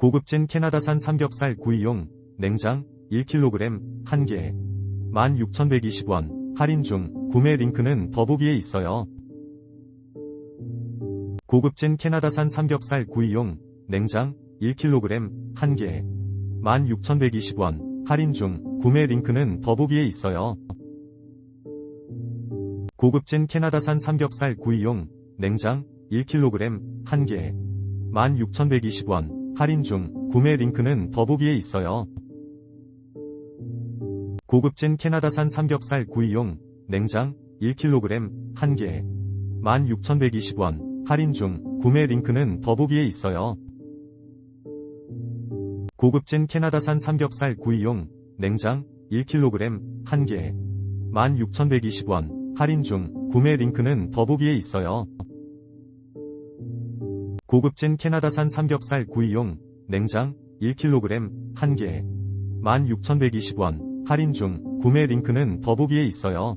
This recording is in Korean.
고급진 캐나다산 삼겹살 구이용 냉장 1kg 1개 16,120원 할인 중 구매 링크는 더보기에 있어요. 고급진 캐나다산 삼겹살 구이용 냉장 1kg 1개 16,120원 할인 중 구매 링크는 더보기에 있어요. 고급진 캐나다산 삼겹살 구이용 냉장 1kg 1개 16,120원 할인 중 구매 링크는 더보기에 있어요. 고급진 캐나다산 삼겹살 구이용 냉장 1kg 1개 16,120원 할인 중 구매 링크는 더보기에 있어요. 고급진 캐나다산 삼겹살 구이용 냉장 1kg 1개 16,120원 할인 중 구매 링크는 더보기에 있어요. 고급진 캐나다산 삼겹살 구이용 냉장 1kg 1개 16,120원 할인 중 구매 링크는 더보기에 있어요.